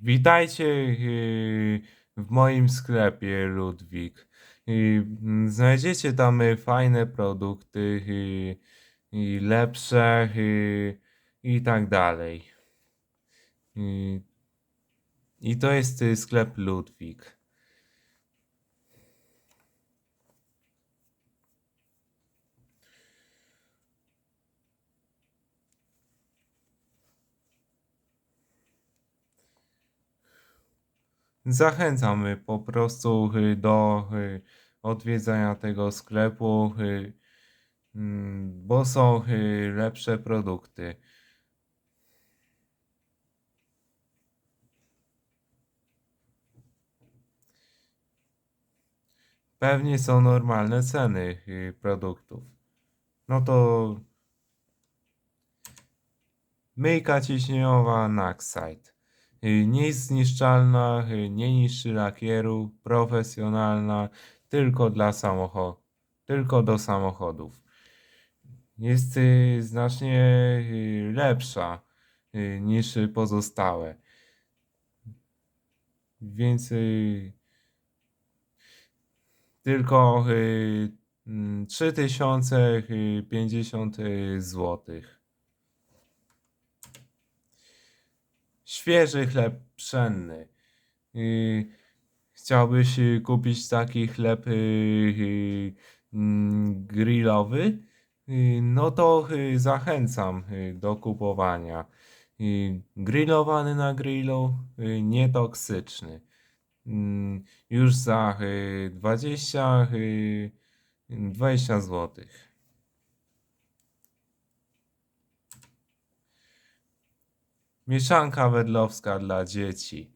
Witajcie yy, w moim sklepie Ludwik. Yy, mm, Znajdziecie tam yy, fajne produkty, lepsze i tak dalej. I to jest sklep Ludwik. Zachęcam po prostu y, do y, odwiedzania tego sklepu, y, mm, bo są lepsze produkty. Pewnie są normalne ceny produktów. No to myjka ciśnieniowa Naxite. Y, Niezniszczalna, y, nie niszczy lakieru, profesjonalna, tylko dla samochodów, tylko do samochodów. Jest y, znacznie lepsza niż pozostałe. Więc tylko y, mm, 3050 zł. Świeży chleb pszenny. Y, Chciałbyś y, kupić taki chleb y, mm, grillowy? No to zachęcam do kupowania. Grillowany na grillu, nietoksyczny. Mm, Już za y, 20, y, 20 zł. Mieszanka wedlowska dla dzieci.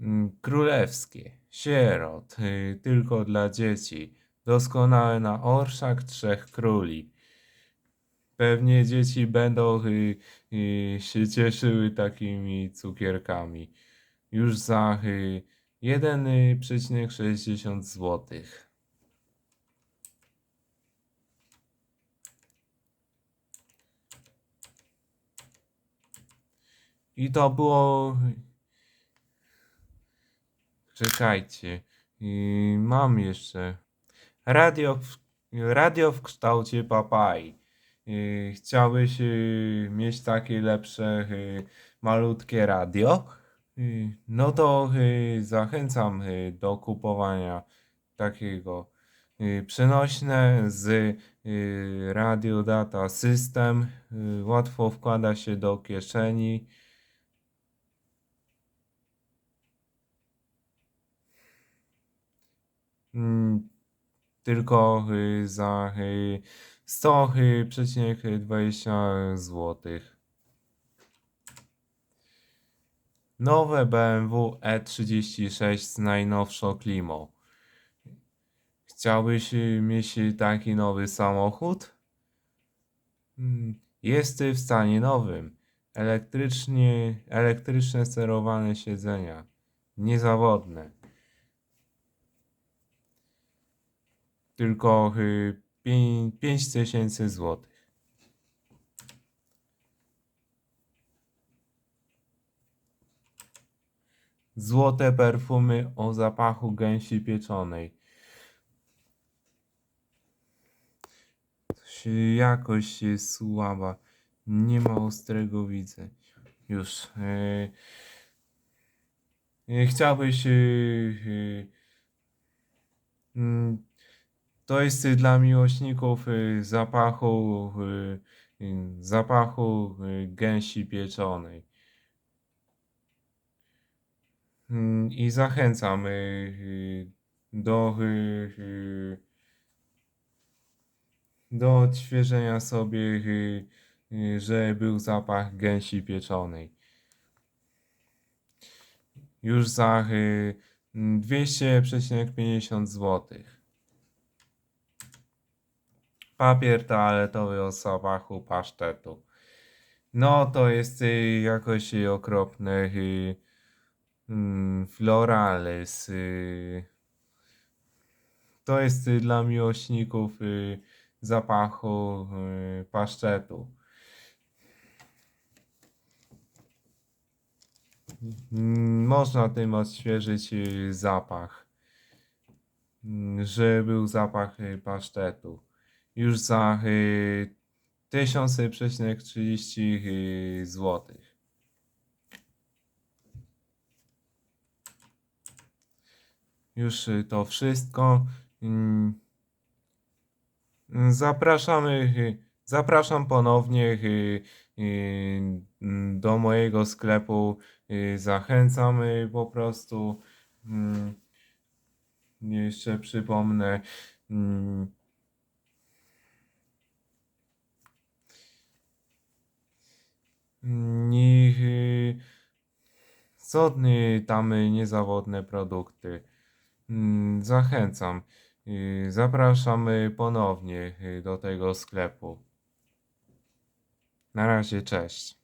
Mm, Królewskie. Sierot. y, Tylko dla dzieci. Doskonałe na orszak trzech króli. Pewnie dzieci będą y, y, się cieszyły takimi cukierkami. Już za y, 1,60 zł. I to było. Czekajcie. I mam jeszcze. Radio w, radio w kształcie papai. Chciałbyś y, mieć takie lepsze, y, malutkie radio? Y, No to zachęcam do kupowania takiego. Przenośne z Radio Data System. Łatwo wkłada się do kieszeni. Tylko y, za y, 100,20 zł. Nowe BMW E36 z najnowszą klimą. Chciałbyś y, mieć taki nowy samochód? Mm, Jest w stanie nowym. Elektrycznie, elektryczne sterowane siedzenia. Niezawodne. Tylko y, 5000 zł. Złote perfumy o zapachu gęsi pieczonej. Jakość jest słaba. Nie ma ostrego widzę. Już. Yy, chciałbyś. Yy, mm, to jest y, dla miłośników y, zapachu, y, zapachu gęsi pieczonej. Mm, I zachęcam do, do odświeżenia sobie, że był zapach gęsi pieczonej. Już za y, 200,50 zł. Papier toaletowy o zapachu pasztetu. No to jest y, jakoś y, okropne. Y, mm, Floralis. Y, to jest y, dla miłośników y, zapachu y, pasztetu. Mm, Można tym odświeżyć y, zapach. Mm, Że był zapach y, pasztetu. Już za y, 1000,30 zł. Już y, to wszystko. Mm, Zapraszamy, y, zapraszam ponownie y, y, mm, do mojego sklepu. y, Zachęcam y, po prostu. Mm, Jeszcze przypomnę. Są y, tam y, niezawodne produkty. Mm, Zachęcam. Y, Zapraszamy ponownie y, do tego sklepu. Na razie, cześć.